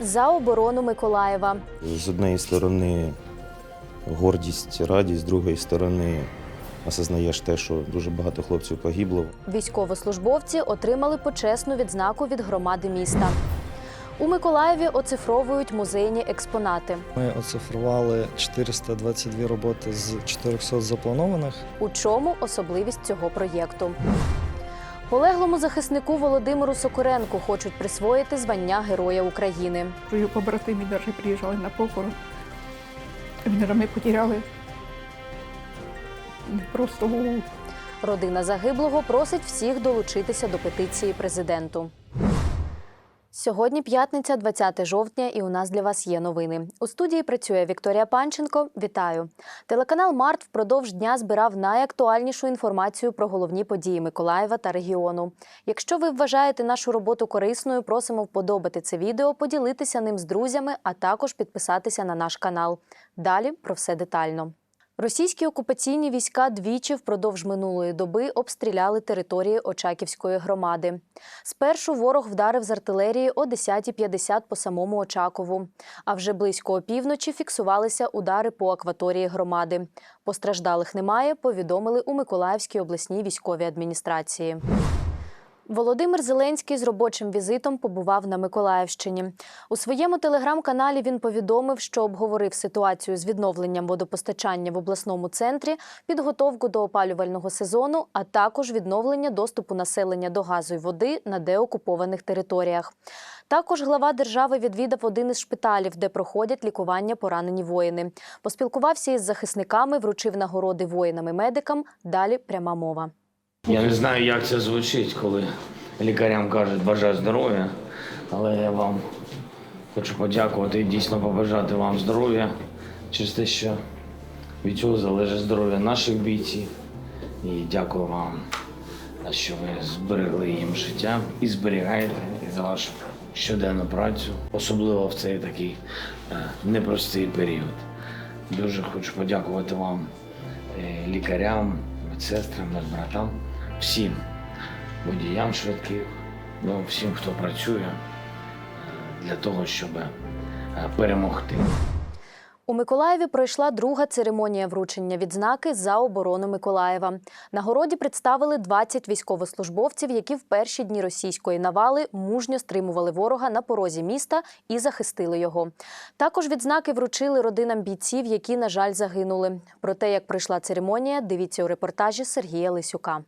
за оборону Миколаєва. З однієї сторони гордість, радість, з другої сторони осознаєш те, що дуже багато хлопців погибло. Військовослужбовці отримали почесну відзнаку від громади міста. У Миколаєві оцифровують музейні експонати. Ми оцифрували 422 роботи з 400 запланованих. У чому особливість цього проєкту? Полеглому захиснику Володимиру Сокуренку хочуть присвоїти звання Героя України. Твої побратимі навіть приїжджали на похорон. Ми потеряли просто голову. Родина загиблого просить всіх долучитися до петиції президенту. Сьогодні п'ятниця, 20 жовтня, і у нас для вас є новини. У студії працює Вікторія Панченко. Вітаю! Телеканал Март впродовж дня збирав найактуальнішу інформацію про головні події Миколаєва та регіону. Якщо ви вважаєте нашу роботу корисною, просимо вподобати це відео, поділитися ним з друзями, а також підписатися на наш канал. Далі про все детально. Російські окупаційні війська двічі впродовж минулої доби обстріляли території Очаківської громади. Спершу ворог вдарив з артилерії о 10.50 по самому Очакову. А вже близько опівночі фіксувалися удари по акваторії громади. Постраждалих немає, повідомили у Миколаївській обласній військовій адміністрації. Володимир Зеленський з робочим візитом побував на Миколаївщині. У своєму телеграм-каналі він повідомив, що обговорив ситуацію з відновленням водопостачання в обласному центрі, підготовку до опалювального сезону, а також відновлення доступу населення до газу й води на деокупованих територіях. Також глава держави відвідав один із шпиталів, де проходять лікування поранені воїни. Поспілкувався із захисниками, вручив нагороди воїнам і медикам. Далі пряма мова. Я не знаю, як це звучить, коли лікарям кажуть бажаю здоров'я, але я вам хочу подякувати і дійсно побажати вам здоров'я через те, що від цього залежить здоров'я наших бійців. І дякую вам, що ви зберегли їм життя і зберігаєте і за вашу щоденну працю, особливо в цей такий е, непростий період. Дуже хочу подякувати вам, е, лікарям, медсестрам, медбратам, всім водіям швидких, ну, всім, хто працює е, для того, щоб е, перемогти. У Миколаєві пройшла друга церемонія вручення відзнаки за оборону Миколаєва. Нагороді представили 20 військовослужбовців, які в перші дні російської навали мужньо стримували ворога на порозі міста і захистили його. Також відзнаки вручили родинам бійців, які, на жаль, загинули. Про те, як пройшла церемонія, дивіться у репортажі Сергія Лисюка.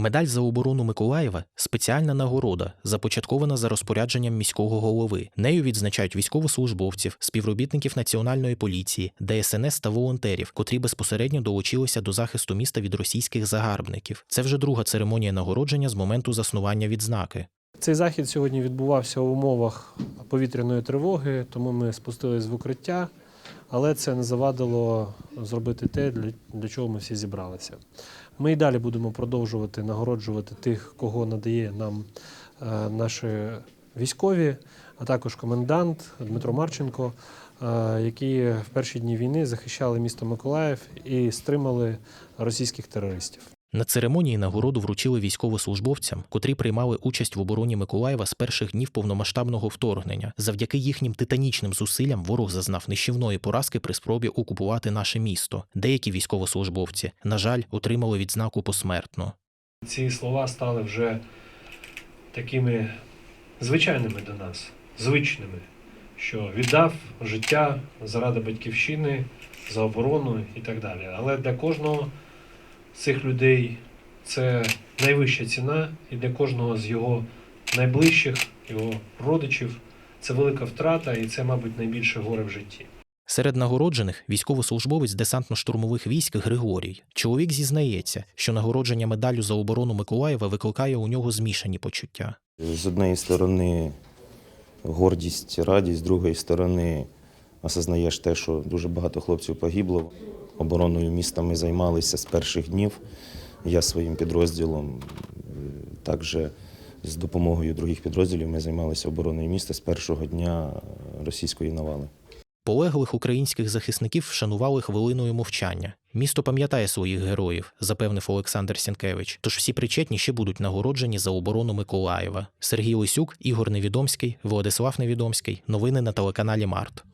Медаль за оборону Миколаєва спеціальна нагорода, започаткована за розпорядженням міського голови. Нею відзначають військовослужбовців, співробітників національної поліції, ДСНС та волонтерів, котрі безпосередньо долучилися до захисту міста від російських загарбників. Це вже друга церемонія нагородження з моменту заснування відзнаки. Цей захід сьогодні відбувався в умовах повітряної тривоги, тому ми спустились в укриття, але це не завадило зробити те, для, чого ми всі зібралися. Ми і далі будемо продовжувати нагороджувати тих, кого надає нам е, наші військові, а також комендант Дмитро Марченко, е, які в перші дні війни захищали місто Миколаїв і стримали російських терористів. На церемонії нагороду вручили військовослужбовцям, котрі приймали участь в обороні Миколаєва з перших днів повномасштабного вторгнення. Завдяки їхнім титанічним зусиллям ворог зазнав нищівної поразки при спробі окупувати наше місто. Деякі військовослужбовці, на жаль, отримали відзнаку посмертно. Ці слова стали вже такими звичайними до нас, звичними, що віддав життя заради батьківщини, за оборону і так далі. Але для кожного цих людей це найвища ціна, і для кожного з його найближчих, його родичів, це велика втрата, і це, мабуть, найбільше горе в житті. Серед нагороджених військовослужбовець десантно-штурмових військ Григорій. Чоловік зізнається, що нагородження медаллю за оборону Миколаєва викликає у нього змішані почуття. З однієї сторони гордість, радість, з другої сторони осознаєш те, що дуже багато хлопців погибло. Обороною міста ми займалися з перших днів. Я своїм підрозділом, е, також з допомогою других підрозділів ми займалися обороною міста з першого дня російської навали. Полеглих українських захисників вшанували хвилиною мовчання. Місто пам'ятає своїх героїв, запевнив Олександр Сінкевич. Тож всі причетні ще будуть нагороджені за оборону Миколаєва. Сергій Лисюк, Ігор Невідомський, Владислав Невідомський. Новини на телеканалі Март.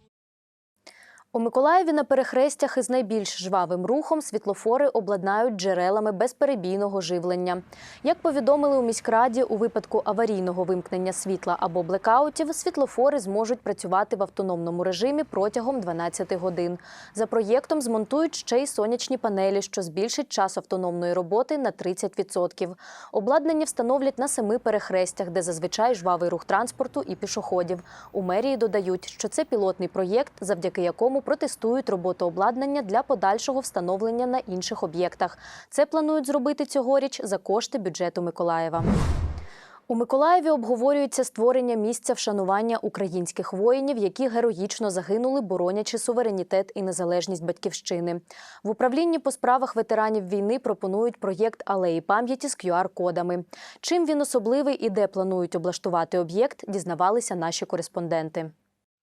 У Миколаєві на перехрестях із найбільш жвавим рухом світлофори обладнають джерелами безперебійного живлення. Як повідомили у міськраді, у випадку аварійного вимкнення світла або блекаутів, світлофори зможуть працювати в автономному режимі протягом 12 годин. За проєктом змонтують ще й сонячні панелі, що збільшить час автономної роботи на 30%. Обладнання встановлять на семи перехрестях, де зазвичай жвавий рух транспорту і пішоходів. У мерії додають, що це пілотний проєкт, завдяки якому протестують роботу обладнання для подальшого встановлення на інших об'єктах. Це планують зробити цьогоріч за кошти бюджету Миколаєва. У Миколаєві обговорюється створення місця вшанування українських воїнів, які героїчно загинули, боронячи суверенітет і незалежність батьківщини. В управлінні по справах ветеранів війни пропонують проєкт алеї пам'яті з QR-кодами. Чим він особливий і де планують облаштувати об'єкт, дізнавалися наші кореспонденти.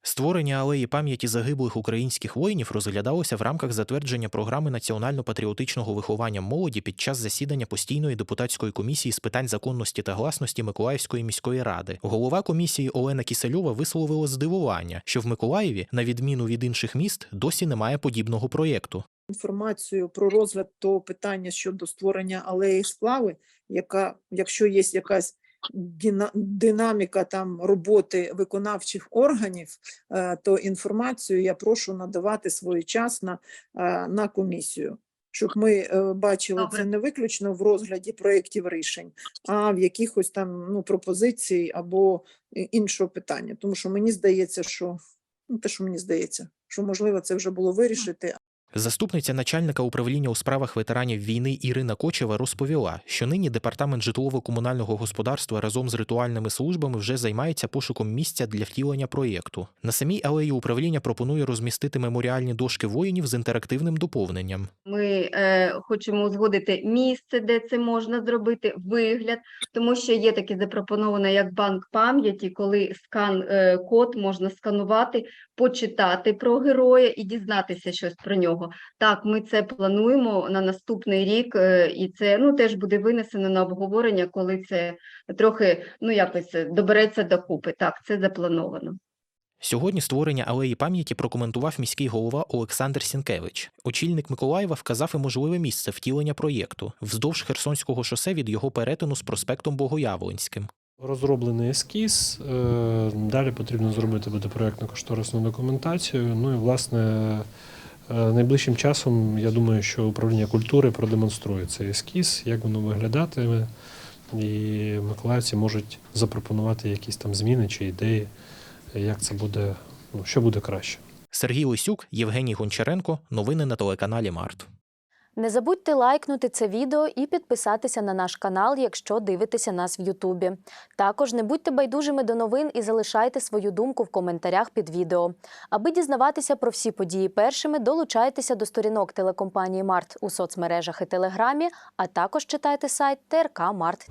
Створення алеї пам'яті загиблих українських воїнів розглядалося в рамках затвердження програми національно-патріотичного виховання молоді під час засідання постійної депутатської комісії з питань законності та гласності Миколаївської міської ради. Голова комісії Олена Кісельова висловила здивування, що в Миколаєві, на відміну від інших міст, досі немає подібного проєкту. інформацію про розгляд того питання щодо створення алеї сплави, яка, якщо є якась динаміка там роботи виконавчих органів, е, то інформацію я прошу надавати своєчасно е, на комісію. Щоб ми е, бачили це не виключно в розгляді проєктів рішень, а в якихось там ну, пропозицій або іншого питання. Тому що мені здається, що ну, те, що мені здається, що можливо це вже було вирішити, Заступниця начальника управління у справах ветеранів війни Ірина Кочева розповіла, що нині департамент житлово-комунального господарства разом з ритуальними службами вже займається пошуком місця для втілення проєкту. На самій алеї управління пропонує розмістити меморіальні дошки воїнів з інтерактивним доповненням. Ми е, хочемо узгодити місце, де це можна зробити, вигляд, тому що є таке запропоноване як банк пам'яті, коли скан е, код можна сканувати, почитати про героя і дізнатися щось про нього. Так, ми це плануємо на наступний рік, е, і це ну теж буде винесено на обговорення, коли це трохи ну якось добереться докупи. Так, це заплановано. Сьогодні створення алеї пам'яті прокоментував міський голова Олександр Сінкевич. Очільник Миколаєва вказав і можливе місце втілення проєкту вздовж Херсонського шосе від його перетину з проспектом Богоявленським. Розроблений ескіз. е, Далі потрібно зробити буде проєктно-кошторисну документацію. Ну і власне найближчим часом я думаю, що управління культури продемонструє цей ескіз, як воно виглядатиме, і миколаївці можуть запропонувати якісь там зміни чи ідеї, як це буде, ну що буде краще. Сергій Лисюк, Євгеній Гончаренко. Новини на телеканалі Март. Не забудьте лайкнути це відео і підписатися на наш канал, якщо дивитеся нас в Ютубі. Також не будьте байдужими до новин і залишайте свою думку в коментарях під відео. Аби дізнаватися про всі події першими, долучайтеся до сторінок телекомпанії Март у соцмережах і Телеграмі, а також читайте сайт ТРК Март.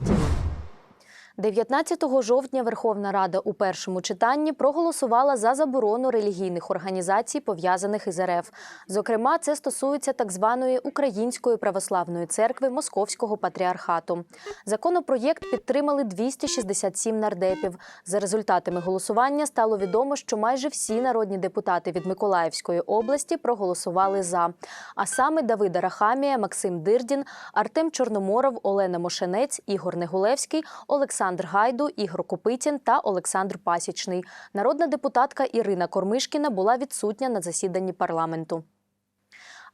19 жовтня Верховна Рада у першому читанні проголосувала за заборону релігійних організацій, пов'язаних із РФ. Зокрема, це стосується так званої Української православної церкви Московського патріархату. Законопроєкт підтримали 267 нардепів. За результатами голосування стало відомо, що майже всі народні депутати від Миколаївської області проголосували за. А саме Давида Рахамія, Максим Дирдін, Артем Чорноморов, Олена Мошенець, Ігор Негулевський, Олександр Гайду, Ігор Копитін та Олександр Пасічний. Народна депутатка Ірина Кормишкіна була відсутня на засіданні парламенту.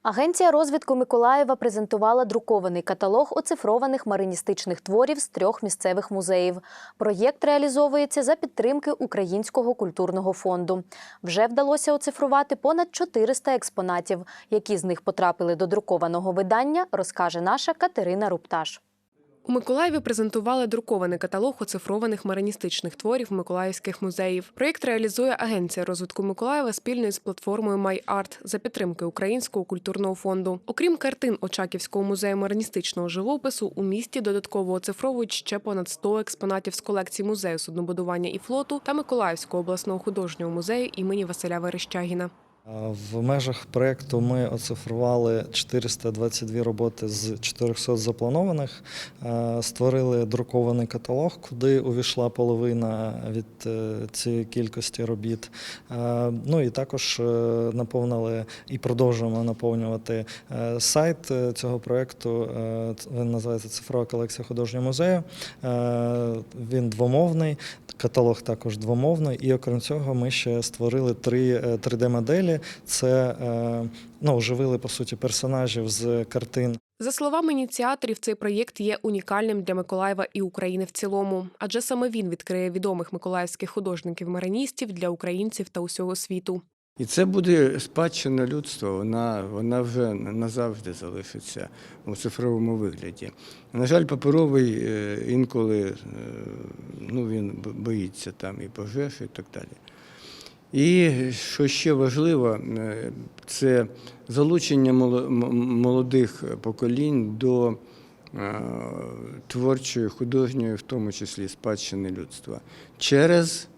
Агенція розвідку Миколаєва презентувала друкований каталог оцифрованих мариністичних творів з трьох місцевих музеїв. Проєкт реалізовується за підтримки Українського культурного фонду. Вже вдалося оцифрувати понад 400 експонатів. Які з них потрапили до друкованого видання, розкаже наша Катерина Рупташ. У Миколаєві презентували друкований каталог оцифрованих мариністичних творів миколаївських музеїв. Проєкт реалізує Агенція розвитку Миколаєва спільно з платформою MyArt за підтримки Українського культурного фонду. Окрім картин Очаківського музею мариністичного живопису, у місті додатково оцифровують ще понад 100 експонатів з колекції музею суднобудування і флоту та Миколаївського обласного художнього музею імені Василя Верещагіна. В межах проєкту ми оцифрували 422 роботи з 400 запланованих, створили друкований каталог, куди увійшла половина від е, цієї кількості робіт. Ну і також е, наповнили і продовжуємо наповнювати е, сайт цього проєкту. Він називається Цифрова колекція художнього музею. Він двомовний. Каталог також двомовний, і окрім цього, ми ще створили три 3D-моделі. Це е, ну, оживили по суті персонажів з картин За словами ініціаторів, цей проєкт є унікальним для Миколаєва і України в цілому, адже саме він відкриє відомих миколаївських художників-мариністів для українців та усього світу. І це буде спадщина людства, вона, вона вже назавжди залишиться у цифровому вигляді. На жаль, паперовий е, інколи е, ну, він боїться там і пожеж, і так далі. І що ще важливо, е, це залучення молодих поколінь до е, творчої, художньої, в тому числі спадщини людства, через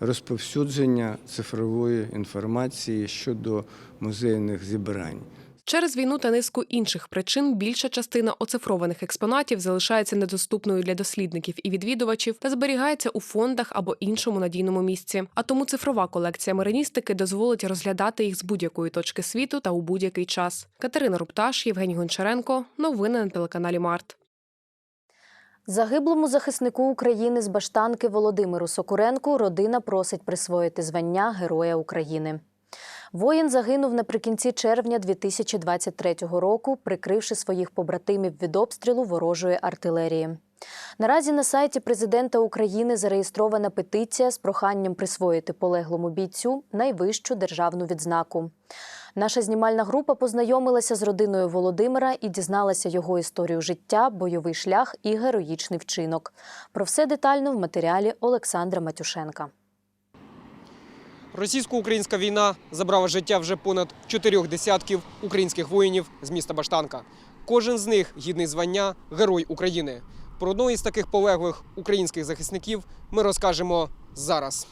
розповсюдження цифрової інформації щодо музейних зібрань. Через війну та низку інших причин більша частина оцифрованих експонатів залишається недоступною для дослідників і відвідувачів та зберігається у фондах або іншому надійному місці. А тому цифрова колекція мариністики дозволить розглядати їх з будь-якої точки світу та у будь-який час. Катерина Рупташ, Євгеній Гончаренко. Новини на телеканалі Март. Загиблому захиснику України з Баштанки Володимиру Сокуренку родина просить присвоїти звання Героя України. Воїн загинув наприкінці червня 2023 року, прикривши своїх побратимів від обстрілу ворожої артилерії. Наразі на сайті президента України зареєстрована петиція з проханням присвоїти полеглому бійцю найвищу державну відзнаку. Наша знімальна група познайомилася з родиною Володимира і дізналася його історію життя, бойовий шлях і героїчний вчинок. Про все детально в матеріалі Олександра Матюшенка. Російсько-українська війна забрала життя вже понад чотирьох десятків українських воїнів з міста Баштанка. Кожен з них гідний звання Герой України. Про одного із таких полеглих українських захисників ми розкажемо зараз.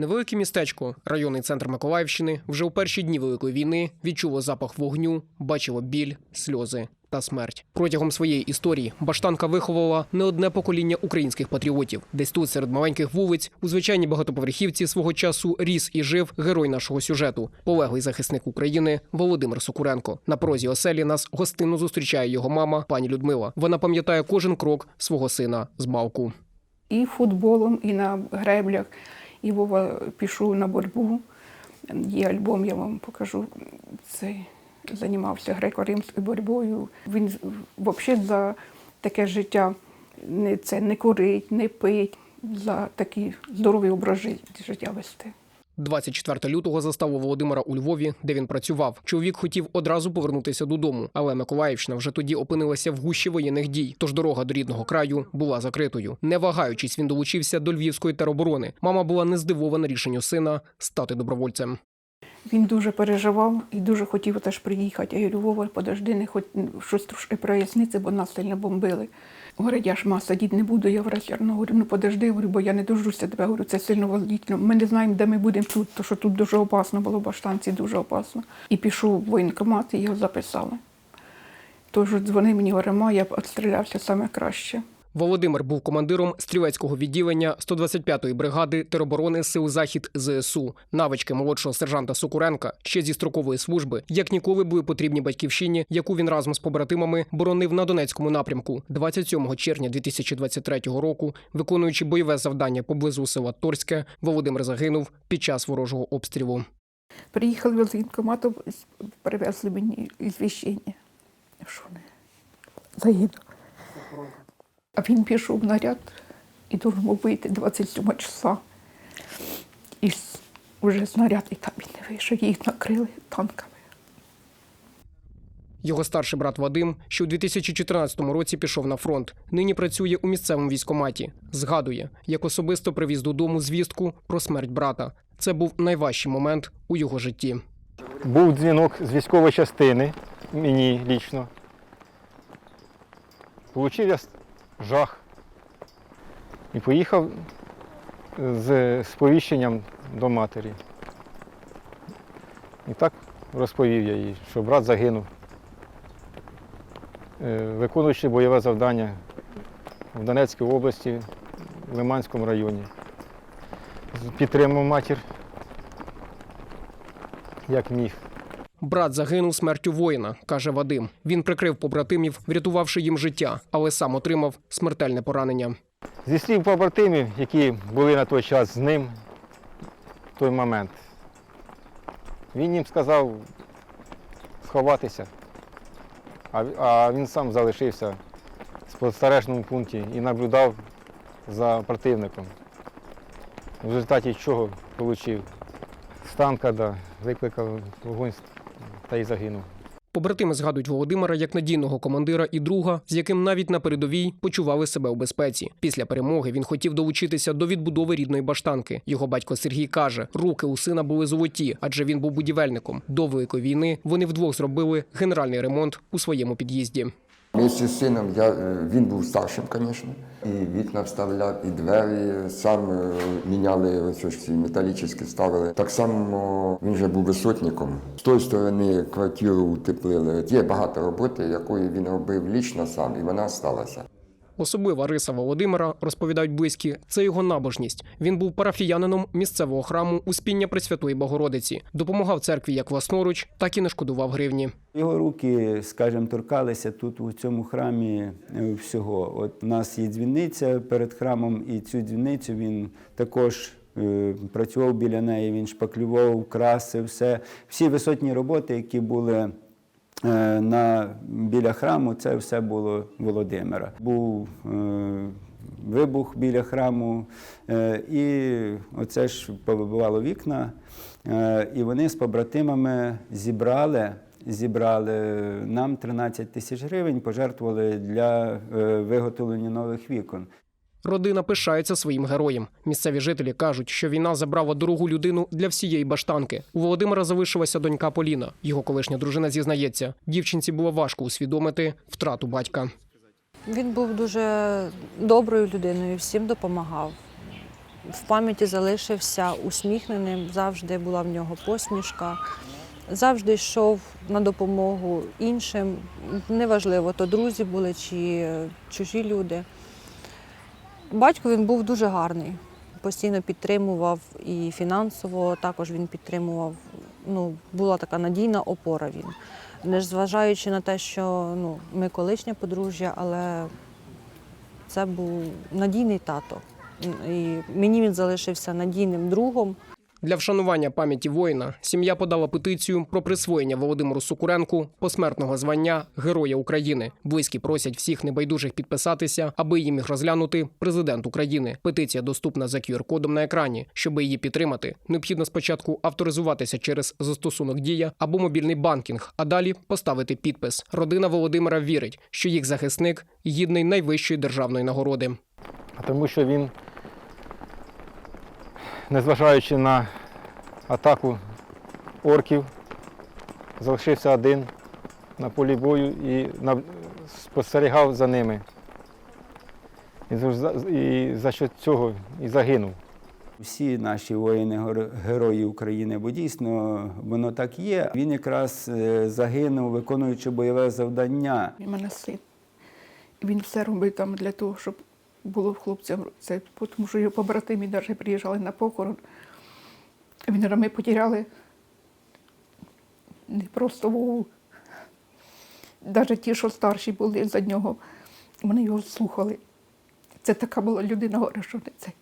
Невелике містечко, районний центр Миколаївщини, вже у перші дні Великої війни відчуло запах вогню, бачило біль, сльози та смерть. Протягом своєї історії Баштанка виховувала не одне покоління українських патріотів. Десь тут, серед маленьких вулиць, у звичайній багатоповерхівці свого часу ріс і жив герой нашого сюжету, полеглий захисник України Володимир Сокуренко. На прозі оселі нас гостинно зустрічає його мама, пані Людмила. Вона пам'ятає кожен крок свого сина з балку. І футболом, і на греблях. І Вова пішов на боротьбу. Є альбом, я вам покажу. Цей займався греко-римською боротьбою. Він взагалі за таке життя не, це, не курить, не пить, за такий здоровий образ життя вести. 24 лютого заставу Володимира у Львові, де він працював. Чоловік хотів одразу повернутися додому, але Миколаївщина вже тоді опинилася в гущі воєнних дій. Тож дорога до рідного краю була закритою. Не вагаючись, він долучився до львівської тероборони. Мама була не здивована рішенню сина стати добровольцем. Він дуже переживав і дуже хотів теж приїхати. Я говорю, Вова, подожди, не хоч щось трошки проясниться, бо нас сильно бомбили. Говорить, я ж ма сидіти не буду, я врачарно говорю, ну подожди, говорю, бо я не дождуся тебе, говорю, це сильно волнительно. Ми не знаємо, де ми будемо тут, тому що тут дуже опасно було, в Баштанці дуже опасно. І пішов в воєнкомат, і його записали. Тож дзвони мені, говорить, я б відстрілявся саме краще. Володимир був командиром стрілецького відділення 125-ї бригади тероборони Сил Захід ЗСУ. Навички молодшого сержанта Сокуренка ще зі строкової служби, як ніколи були потрібні батьківщині, яку він разом з побратимами боронив на Донецькому напрямку. 27 червня 2023 року, виконуючи бойове завдання поблизу села Торське, Володимир загинув під час ворожого обстрілу. Приїхали з воєнкомату, привезли мені звіщення. Що не загинув. А він пішов в наряд і должен був вийти 27 числа. І вже снаряд і там він не вийшов, їх накрили танками. Його старший брат Вадим, що у 2014 році пішов на фронт, нині працює у місцевому військкоматі. Згадує, як особисто привіз додому звістку про смерть брата. Це був найважчий момент у його житті. Був дзвінок з військової частини мені лічно. Получив я жах. І поїхав з сповіщенням до матері. І так розповів я їй, що брат загинув, е, виконуючи бойове завдання в Донецькій області, в Лиманському районі. Підтримав матір, як міг. Брат загинув смертю воїна, каже Вадим. Він прикрив побратимів, врятувавши їм життя, але сам отримав смертельне поранення. Зі слів побратимів, які були на той час з ним в той момент, він їм сказав сховатися, а він сам залишився в спостережному пункті і наблюдав за противником. В результаті чого отримав стан, коли викликав вогонь та й загинув. Побратими згадують Володимира як надійного командира і друга, з яким навіть на передовій почували себе у безпеці. Після перемоги він хотів долучитися до відбудови рідної баштанки. Його батько Сергій каже, руки у сина були золоті, адже він був будівельником. До великої війни вони вдвох зробили генеральний ремонт у своєму під'їзді. Вместе з сином я, е, він був старшим, звісно. І вікна вставляв, і двері сам е, міняли, ось ці металічні ставили. Так само він же був висотником. З тої сторони квартиру утеплили. Є багато роботи, якої він робив лічно сам, і вона сталася. Особлива риса Володимира, розповідають близькі, це його набожність. Він був парафіянином місцевого храму Успіння Пресвятої Богородиці, допомагав церкві як власноруч, так і не шкодував гривні. Його руки, скажімо, торкалися тут у цьому храмі е, всього. От у нас є дзвіниця перед храмом, і цю дзвіницю він також е, працював біля неї, він шпаклював, красив все. Всі висотні роботи, які були на, біля храму, це все було Володимира. Був е, вибух біля храму, е, і оце ж повибивало вікна. Е, І вони з побратимами зібрали, зібрали нам 13 тисяч гривень, пожертвували для е, виготовлення нових вікон. Родина пишається своїм героєм. Місцеві жителі кажуть, що війна забрала дорогу людину для всієї баштанки. У Володимира залишилася донька Поліна. Його колишня дружина зізнається, дівчинці було важко усвідомити втрату батька. Він був дуже доброю людиною, всім допомагав. В пам'яті залишився усміхненим, завжди була в нього посмішка, завжди йшов на допомогу іншим. Неважливо, то друзі були чи чужі люди. Батько він був дуже гарний, постійно підтримував і фінансово також він підтримував. Ну, була така надійна опора він. Незважаючи на те, що ну, ми колишнє подружжя, але це був надійний тато. І мені він залишився надійним другом. Для вшанування пам'яті воїна сім'я подала петицію про присвоєння Володимиру Сукуренку посмертного звання Героя України. Близькі просять всіх небайдужих підписатися, аби її міг розглянути президент України. Петиція доступна за QR-кодом на екрані. Щоб її підтримати, необхідно спочатку авторизуватися через застосунок Дія або мобільний банкінг, а далі поставити підпис. Родина Володимира вірить, що їх захисник гідний найвищої державної нагороди. Тому що він, незважаючи на атаку орків, залишився один на полі бою і на- спостерігав за ними. І за, і за що цього і загинув. Всі наші воїни герої України, бо дійсно воно так є. Він якраз е, загинув, виконуючи бойове завдання. Він мене син. І він все робив там для того, щоб було хлопцям це, тому що його побратимі навіть приїжджали на похорон. Він ми потеряли не просто Вову. Навіть ті, що старші були за нього, вони його слухали. Це така була людина, говорить, що не це.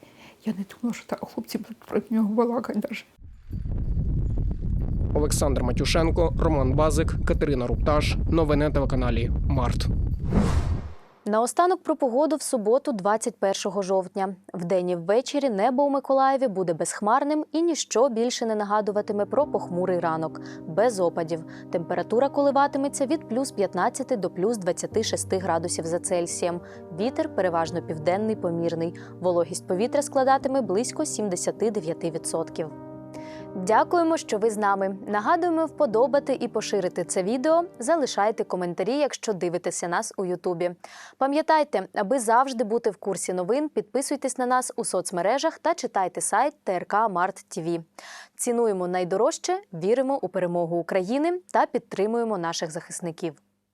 Я не думала, що так хлопці будуть про нього балакати навіть. Олександр Матюшенко, Роман Базик, Катерина Рупташ. Новини на телеканалі Март. Наостанок про погоду в суботу, 21 жовтня. Вдень і ввечері небо у Миколаєві буде безхмарним і ніщо більше не нагадуватиме про похмурий ранок, без опадів. Температура коливатиметься від плюс 15 до плюс 26 градусів за Цельсієм. Вітер переважно південний помірний. Вологість повітря складатиме близько 79%. Дякуємо, що ви з нами. Нагадуємо вподобати і поширити це відео. Залишайте коментарі, якщо дивитеся нас у Ютубі. Пам'ятайте, аби завжди бути в курсі новин, підписуйтесь на нас у соцмережах та читайте сайт ТРК Март ТВ. Цінуємо найдорожче, віримо у перемогу України та підтримуємо наших захисників.